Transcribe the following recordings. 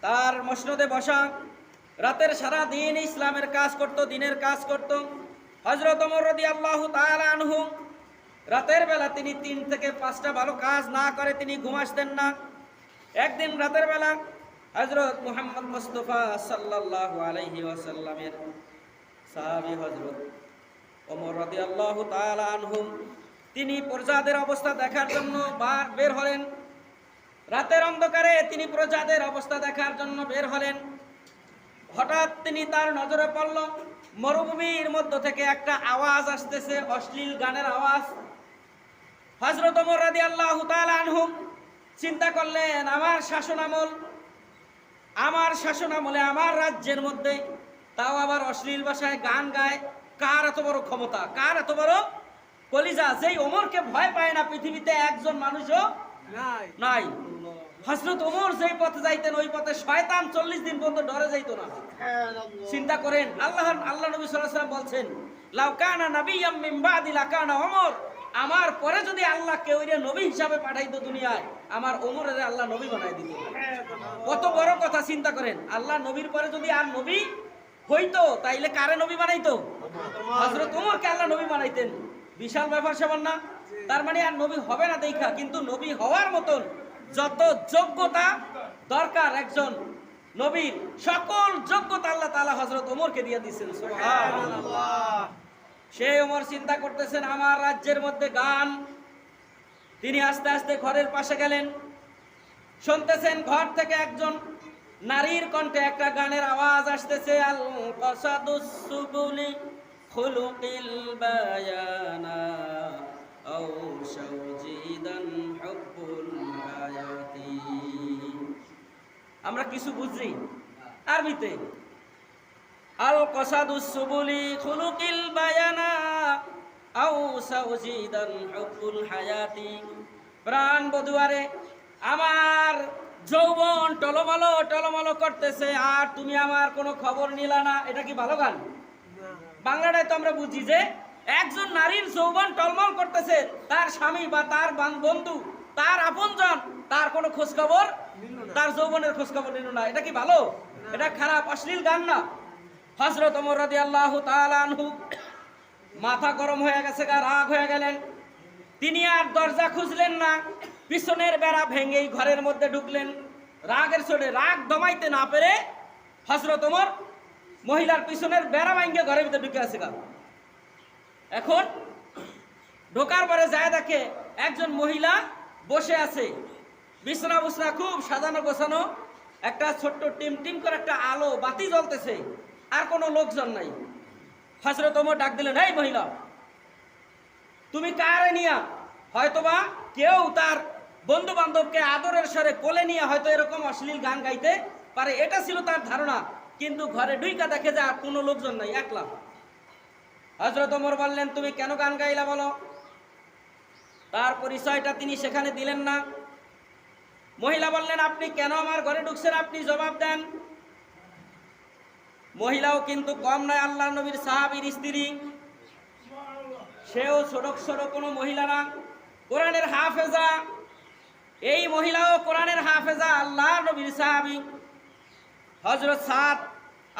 তার মসনদে বসা। রাতের সারা দিন ইসলামের কাজ করত, দিনের কাজ করত। হজরত ওমর রদি আল্লাহ আনহু, রাতের বেলা তিনি তিন থেকে পাঁচটা ভালো কাজ না করে তিনি ঘুমাসতেন না। একদিন রাতের বেলা হজরত মুহাম্মদ মুস্তফা সাল্লাল্লাহু আলাইহি ওয়াসাল্লামের সাহাবী হজরত ওমর আল্লাহ আনহুম তিনি প্রজাদের অবস্থা দেখার জন্য বার- বের হলেন। রাতের অন্ধকারে তিনি প্রজাদের অবস্থা দেখার জন্য বের হলেন। হঠাৎ তিনি তার নজরে পড়ল মরুভূমির মধ্য থেকে একটা আওয়াজ আসতেছে অশ্লীল গানের আওয়াজ। হজরত ওমর রাদি আল্লাহ আনহুম চিন্তা করলেন আমার শাসন আমল আমার শাসন আমলে আমার রাজ্যের মধ্যে তাও আবার অশ্লীল ভাষায় গান গায়। কার এত বড় ক্ষমতা কার এত বড় কলিজা? যেই ওমরকে ভয় পায় না পৃথিবীতে একজন মানুষও নাই। নাই। হজরত ওমর যেই পথে যাইতেন ওই পথে শয়তান চল্লিশ দিন পর্যন্ত ডরে যাইতো না। চিন্তা করেন আল্লাহ আল্লাহ নবী ওয়াসাল্লাম বলছেন লাউ কানা নাবিয়্যাম লাকানা ওমর। আমার পরে যদি আল্লাহ কেউ নবী হিসাবে পাঠাইতো দুনিয়ায় আমার ওমরের আল্লাহ নবী বানাই দিত। কত বড় কথা চিন্তা করেন আল্লাহ নবীর পরে যদি আর নবী হইতো তাইলে কারে নবী বানাইতো? হযরত ওমরকে আল্লাহ নবী বানাইতেন। বিশাল ব্যাপার সেমন না? তার মানে আর নবী হবে না দেখা কিন্তু নবী হওয়ার মতন যত যোগ্যতা দরকার একজন নবীর, সকল যোগ্যতা আল্লাহ তাআলা হযরত ওমরকে দিয়ে দিচ্ছেন সুবহানাল্লাহ। সে ওমর চিন্তা করতেছেন, আমার রাজ্যের মধ্যে গান। তিনি আস্তে আস্তে ঘরের পাশে গেলেন। শুনতেছেন, ঘর থেকে একজন নারীর কণ্ঠে একটা গানের আওয়াজ আসতেছে আল খুলুকিল বায়ানা হুব্বুল আমরা কিছু বুঝি আরবিতে আল কসাদুস সুবুলি খুলুকিল বায়ানা আও সাউজিদান হুব্বুল হায়াতি। প্রাণ বধুয়ারে আমার যৌবন টলমলো টলমলো করতেছে আর তুমি আমার কোনো খবর নিলা না এটা কি ভালো গান? বাংলাটায় তো আমরা বুঝি যে একজন নারীর যৌবন টলমল করতেছে তার স্বামী বা তার বন্ধু তার আপনজন তার কোনো খোঁজ খবর তার যৌবনের খোঁজ খবর নিল না। এটা কি ভালো? এটা খারাপ অশ্লীল গান না? হজরত ওমর রাদিয়াল্লাহু তাআলা আনহু মাথা গরম হয়ে গেছে গা রাগ হয়ে গেলেন। তিনি আর দরজা খুঁজলেন না। পিছনের বেড়া ভেঙেই ঘরের মধ্যে ঢুকলেন। রাগের চড়ে রাগ দমাইতে না পেরে হজরত ওমর মহিলার পিছনের বেড়া ভাঙ্গে ঘরের ভিতরে ঢুকে আছে গা। এখন ঢোকার পরে যায় দেখে একজন মহিলা বসে আছে। বিছনা বুছনা খুব সাজানো গোছানো, একটা ছোট্ট টিম টিম করে একটা আলো বাতি জ্বলতেছে, আর কোনো লোকজন নাই। হজরত ওমর ডাক দিলেন, এই মহিলা, তুমি কারে নিয়া? হয়তোবা কেউ তার বন্ধু বান্ধবকে আদরের স্বরে কোলে নিয়ে হয়তো এরকম অশ্লীল গান গাইতে পারে। এটা ছিল তার ধারণা, কিন্তু ঘরে ডুইকা দেখে যে আর কোনো লোকজন নাই, একলা। হজরত ওমর বললেন, তুমি কেন গান গাইলা বলো? তার পরিচয়টা তিনি সেখানে দিলেন না। মহিলা বললেন, আপনি কেন আমার ঘরে ঢুকছেন? আপনি জবাব দেন। মহিলাও কিন্তু কম নয় আল্লাহ নবীর সাহাবীর স্ত্রী। সেও সড়ক সড়ক কোনো মহিলা না, কোরআনের হাফেজা। এই মহিলাও কোরআনের হাফেজা আল্লাহ নবীর সাহাবী। হজরত সাদ,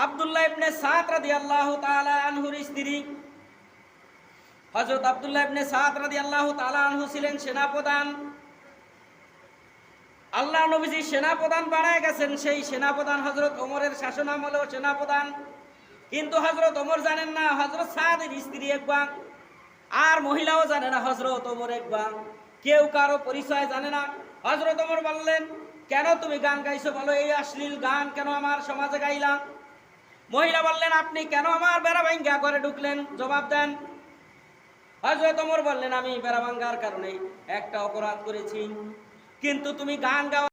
আব্দুল্লাহ ইবনে সাদ রাদিয়াল্লাহু তাআলা আনহুর স্ত্রী। হজরত আবদুল্লাহ ইবনে সাদ রাদিয়াল্লাহু তাআলা আনহু ছিলেন সেনাপ্রধান। আল্লাহ নবীজি সেনাপ্রধান বানায় গেছেন, সেই সেনাপ্রধান হজরত ওমরের শাসন আমলেও সেনাপ্রধান। কিন্তু হজরত ওমর জানেন না হজরত সাদের স্ত্রী একবার আর মহিলাও জানে না হজরত ওমর একবার কেউ কারও পরিচয় জানে না। হজরত ওমর বললেন, কেন তুমি গান গাইছো বলো? এই অশ্লীল গান কেন আমার সমাজে গাইলাম মহিলা বললেন, আপনি কেন আমার বেড়া ভাঙ্গা করে ঢুকলেন? জবাব দেন হজরত ওমর বললেন, আমি বেড়া ভাঙ্গার কারণে একটা অপরাধ করেছি। কিন্তু তুমি গান গাওয়া